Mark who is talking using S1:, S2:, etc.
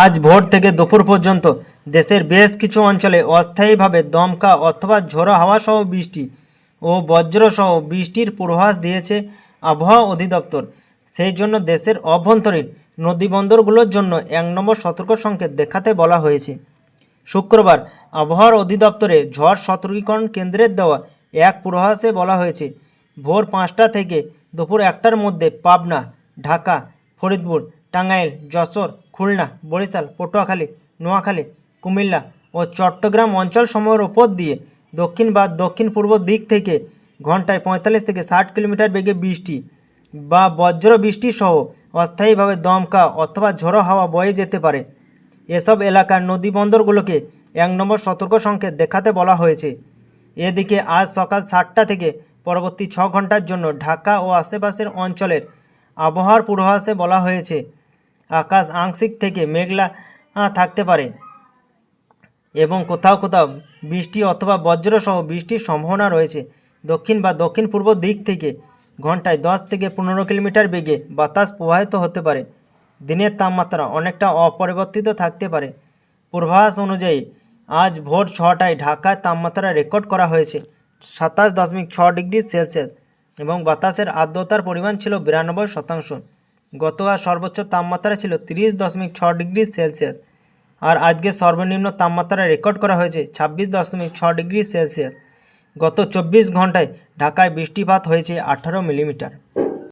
S1: আজ ভোর থেকে দুপুর পর্যন্ত দেশের বেশ কিছু অঞ্চলে অস্থায়ীভাবে দমকা অথবা ঝোড়ো হাওয়া সহ বৃষ্টি ও বজ্রসহ বৃষ্টির পূর্বাভাস দিয়েছে আবহাওয়া অধিদপ্তর। সেই জন্য দেশের অভ্যন্তরীণ নদীবন্দরগুলোর জন্য এক নম্বর সতর্ক সংকেত দেখাতে বলা হয়েছে। শুক্রবার আবহাওয়ার অধিদপ্তরে ঝড় সতর্কীকরণ কেন্দ্রের দেওয়া এক পূর্বাভাসে বলা হয়েছে, ভোর পাঁচটা থেকে দুপুর একটার মধ্যে পাবনা, ঢাকা, ফরিদপুর, টাঙ্গাইল, যশোর খুলনা, বরিশাল, পটুয়াখালী, নোয়াখালী, কুমিল্লা ও চট্টগ্রাম অঞ্চল সমূহের ওপর দিয়ে দক্ষিণ বা দক্ষিণ পূর্ব দিক থেকে ঘন্টায় পঁয়তাল্লিশ থেকে ষাট কিলোমিটার বেগে বৃষ্টি বা বজ্র বৃষ্টি সহ অস্থায়ীভাবে দমকা অথবা ঝোড়ো হাওয়া বয়ে যেতে পারে। এসব এলাকার নদী বন্দরগুলোকে এক নম্বর সতর্ক সংকেত দেখাতে বলা হয়েছে। এদিকে আজ সকাল সাতটা থেকে পরবর্তী ছ ঘণ্টার জন্য ঢাকা ও আশেপাশের অঞ্চলের আবহাওয়ার পূর্বাভাসে বলা হয়েছে আকাশ আংশিক থেকে মেঘলা থাকতে পারে এবং কোথাও কোথাও বৃষ্টি অথবা বজ্রসহ বৃষ্টির সম্ভাবনা রয়েছে। দক্ষিণ বা দক্ষিণ পূর্ব দিক থেকে ঘন্টায় দশ থেকে পনেরো কিলোমিটার বেগে বাতাস প্রবাহিত হতে পারে। দিনের তাপমাত্রা অনেকটা অপরিবর্তিত থাকতে পারে। পূর্বাভাস অনুযায়ী আজ ভোর ছটায় ঢাকায় তাপমাত্রা রেকর্ড করা হয়েছে সাতাশ দশমিক ছ ডিগ্রি সেলসিয়াস এবং বাতাসের আর্দ্রতার পরিমাণ ছিল বিরানব্বই শতাংশ। গতকাল সর্বোচ্চ তাপমাত্রা ছিল তিরিশ দশমিক ছ ডিগ্রি সেলসিয়াস আর আজকে সর্বনিম্ন তাপমাত্রা রেকর্ড করা হয়েছে ছাব্বিশ দশমিক ছ ডিগ্রি সেলসিয়াস। গত চব্বিশ ঘন্টায় ঢাকায় বৃষ্টিপাত হয়েছে আঠারো মিলিমিটার।